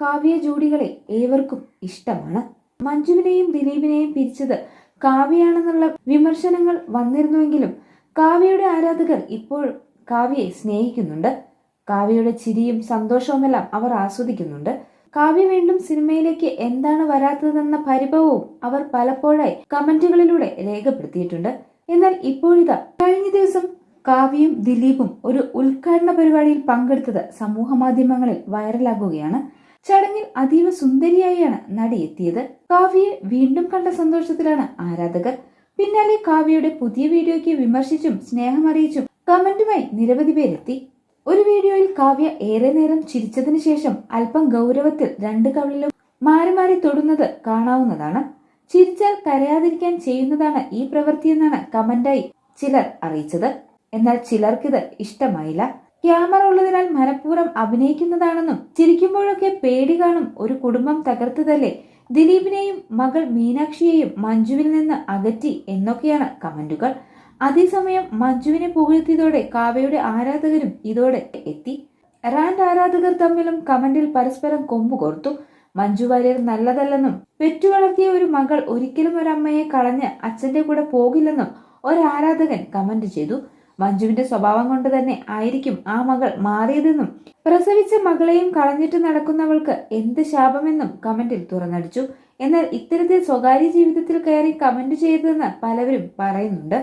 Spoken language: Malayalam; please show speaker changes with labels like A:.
A: കാവ്യ ജോഡികളെ ഏവർക്കും ഇഷ്ടമാണ്. മഞ്ജുവിനെയും ദിലീപിനെയും പിരിച്ചത് കാവ്യയാണെന്നുള്ള വിമർശനങ്ങൾ വന്നിരുന്നുവെങ്കിലും കാവ്യയുടെ ആരാധകർ ഇപ്പോൾ കാവ്യയെ സ്നേഹിക്കുന്നുണ്ട്. കാവ്യയുടെ ചിരിയും സന്തോഷവുമെല്ലാം അവർ ആസ്വദിക്കുന്നുണ്ട്. കാവ്യ വീണ്ടും സിനിമയിലേക്ക് എന്താണ് വരാത്തതെന്ന പരിഭവവും അവർ പലപ്പോഴായി കമന്റുകളിലൂടെ രേഖപ്പെടുത്തിയിട്ടുണ്ട്. എന്നാൽ ഇപ്പോഴിതാ കഴിഞ്ഞ ദിവസം കാവ്യയും ദിലീപും ഒരു ഉദ്ഘാടന പരിപാടിയിൽ പങ്കെടുത്തത് സമൂഹ മാധ്യമങ്ങളിൽ വൈറലാകുകയാണ്. ചടങ്ങിൽ അതീവ സുന്ദരിയായാണ് നടി എത്തിയത് കാവ്യയെ വീണ്ടും കണ്ട സന്തോഷത്തിലാണ് ആരാധകർ. പിന്നാലെ കാവ്യയുടെ പുതിയ വീഡിയോയ്ക്ക് വിമർശിച്ചും സ്നേഹം അറിയിച്ചും കമന്റുമായി നിരവധി പേരെത്തി. ഒരു വീഡിയോയിൽ കാവ്യ ഏറെ നേരം ചിരിച്ചതിനു ശേഷം അല്പം ഗൗരവത്തിൽ രണ്ട് കവിളിലും മാറി മാറി തൊടുന്നത് കാണാവുന്നതാണ്. ചിരിച്ചാൽ കരയാതിരിക്കാൻ ചെയ്യുന്നതാണ് ഈ പ്രവൃത്തിയെന്നാണ് കമന്റായി ചിലർ അറിയിച്ചത്. എന്നാൽ ചിലർക്കിത് ഇഷ്ടമായില്ല. ക്യാമറ ഉള്ളതിനാൽ മനഃപൂർവം അഭിനയിക്കുന്നതാണെന്നും ചിരിക്കുമ്പോഴൊക്കെ പേടി കാണും ഒരു കുടുംബം തകർത്തതല്ലേ? ദിലീപിനെയും മകൾ മീനാക്ഷിയെയും മഞ്ജുവിൽ നിന്ന് അകറ്റി എന്നൊക്കെയാണ് കമന്റുകൾ. അതേസമയം മഞ്ജുവിനെ പുകഴ്ത്തിയതോടെ കാവ്യയുടെ ആരാധകരും ഇതോടെ എത്തി. റാൻഡ് ആരാധകർ തമ്മിലും കമന്റിൽ പരസ്പരം കൊമ്പു കോർത്തു മഞ്ജു വാര്യർ നല്ലതല്ലെന്നും പെറ്റുവളർത്തിയ ഒരു മകൾ ഒരിക്കലും ഒരമ്മയെ കളഞ്ഞ് അച്ഛന്റെ കൂടെ പോകില്ലെന്നും ഒരാരാധകൻ കമന്റ് ചെയ്തു. മഞ്ജുവിന്റെ സ്വഭാവം കൊണ്ട് തന്നെ ആയിരിക്കും ആ മകൾ മാറിയതെന്നും പ്രസവിച്ച മകളെയും കളഞ്ഞിട്ട് നടക്കുന്നവൾക്ക് എന്ത് ശാപമെന്നും കമന്റിൽ തുറന്നടിച്ചു. എന്നാൽ ഇത്തരത്തിൽ സ്വകാര്യ ജീവിതത്തിൽ കയറി കമന്റ് ചെയ്തതെന്ന് പലവരും പറയുന്നുണ്ട്.